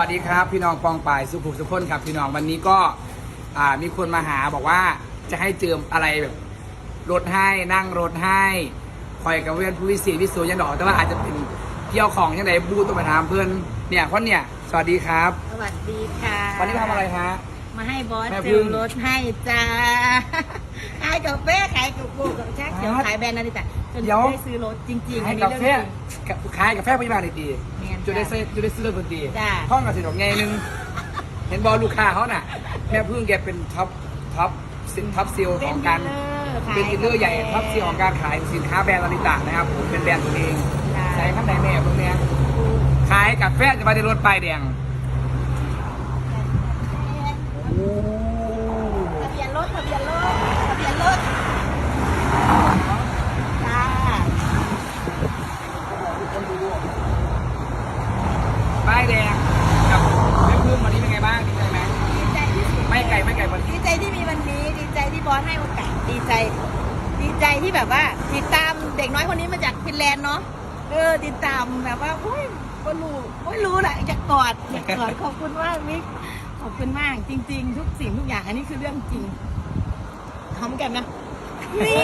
สวัสดีครับพี่น้องปองป่ายสุขุมสุขคนครับพี่น้องวันนี้ก็อ่ามีคนมาหาบอกว่าจะให้เจิมอะไรแบบรถให้นั่งรถให้คอยกับเพื่อนผู้วิเศษวิสูยันดอกแต่ว่าอาจจะเป็นเที่ยวของยังไงบูต้องไปถามเพื่อนเนี่ยเพราะเนี่ยสวัสดีครับ สวัสดีค่ะวันนี้ทำอะไรฮะมาให้บอสแม่เซพึ่ลงรถให้จ้าขายกาแฟขายกุกกุกกับแช็คเดี๋ยวครับขายแบรนด์นาฬิกาจนเดี๋ยวได้ซื้อรถจริงๆให้อันนี้กาแฟเรื่องจริงกับ ขายกาแฟพยาบาลดีแม่นๆจุดได้ซื้อจุดได้ซื้อรถดนตรีจ้ะ ห้องกับสินดอกไงนึง เห็นบอลลูกค้าเขาน่ะ แม่พึ่งแกเป็นท็อปท็อปสินท็อปเซลของการเป็นดีลเลอร์ใหญ่ท็อปซีของการขายสินค้าแบรนด์ลาลิตะนะครับผมเป็นแบรนด์ตัวเองใช้ข้างในแม่พวกเนี้ยขายกับแฟนจะมาในรถป้ายแดงโอ้ ทะเบียนรถทะเบียนรถทะเบียนรถจ้า ป้ายแดงกับแม่พึ่งวันนี้เป็นไงบ้างดีใจไหม ดีใจที่สุด ไม่ไกลไม่ไกลวัน ดีใจที่มีวันนี้ ดีใจที่บอสให้โอกาสดีใจ ดี ใจที่แบบว่า ติดตามเด็กน้อยคนนี้มาจากฟินแลนด์เนาะเออติดตามแบบว่าโอ้ยก็รู้ไม่รู้แหละอยากกอดอยากกอดขอบคุณมากมิกขอบคุณมากจริง ๆ ทุกสิ่งทุกอย่างอันนี้คือเรื่องจริงหอมแก้มนะนี่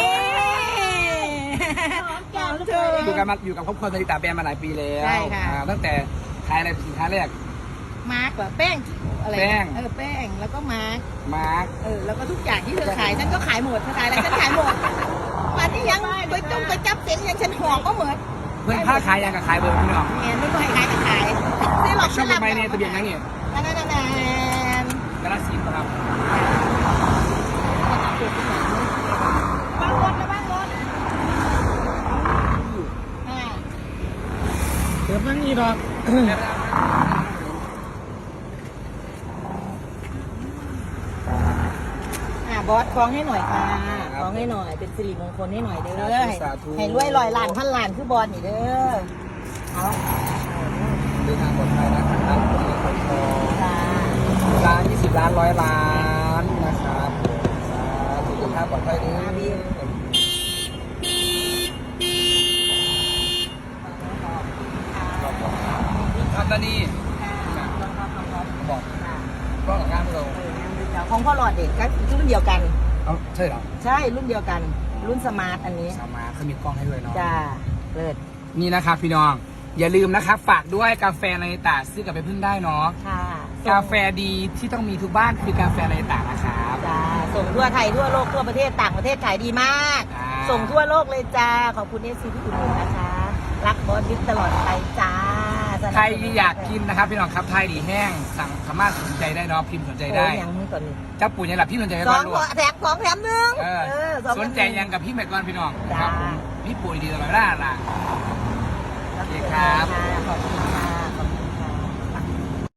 หอมแก้มเธออยู่กันมาอยู่กับครอบครัวลาลิตะแบรนด์มาหลายปีแล้วใช่ค่ะอ่าตั้งแต่ขายอะไรสินค้าแรกมาร์กแบบแป้งอะไรแป้งเออแป้งแล้วก็มาร์กมาร์คเออแล้วก็ทุกอย่างที่เธอขายฉันก็ขายหมดเธอขายอะไรฉันขายหมดวันนี้ยังไปจง ไปจับเสียงยังฉันหอกก็เหมือนเพื่อนผ้าขายยังกับขายเบอร์พี่น้องเงี้ยไม่ต้องให้ขายก็ขายซื้อหลอกช่องไปเนี่ยทะเบียนยังเนี่ยนั่นนั่นนั่นกระสินธุ์ครับบ้านรถนะบ้านรถอ่าเดี๋ยวนั่งนี่ดอก อ่า บอสคล้องให้หน่อยค่ะคล้องให้หน่อย เป็นสิริมงคลให้หน่อยเด้อให้ให้รวยลอยล้านพันล้านคือบอสนี่เด้อเอาเดินทางปลอดภัยนะครับคนนี้คนทองจ้าล้านยี่สิบล้านร้อยล้านนะครับสาธุเดินทางปลอดภัยดีครับตอนนี้บอกก็กับการเรา ของพ่อหลอดเด็กก็รุ่นเดียวกัน เอาใช่เหรอใช่รุ่นเดียวกัน รุ่นสมาร์ทอันนี้สามาเขามีกล้องให้ด้วยเนาะ จ้าเลิศนี่นะครับพี่น้อง อย่าลืมนะครับ ฝากด้วยกาแฟในตาซื้อกลับไปพึ่งได้เนาะ ค่ะกาแฟดีที่ต้องมีทุกบ้านคือกาแฟในตานะครับจ้าส่งทั่วไทยทั่วโลกทั่วประเทศต่างประเทศขายดีมาก อ่า ส่งทั่วโลกเลยจ้า ขอบคุณเอซีที่อุดหนุนนะคะ รักบอสบิ๊กตลอดไปจ้าสนับสนุน ใครอยากกินนะครับพี่น้องครับไทยดีแห้งสั่งสามารถสนใจได้เนาะพิมพ์สนใจได้เจ้าปู่ยังหลับพี่สนใจกันด้างงลูกแถมสองแถมหนึงเออสงสนใจยังกับพี่แม่ก่อนพี่น้องครับพี่ปู่ดีตลอดเวลาล่ะ โอเคครับ ขอบคุณ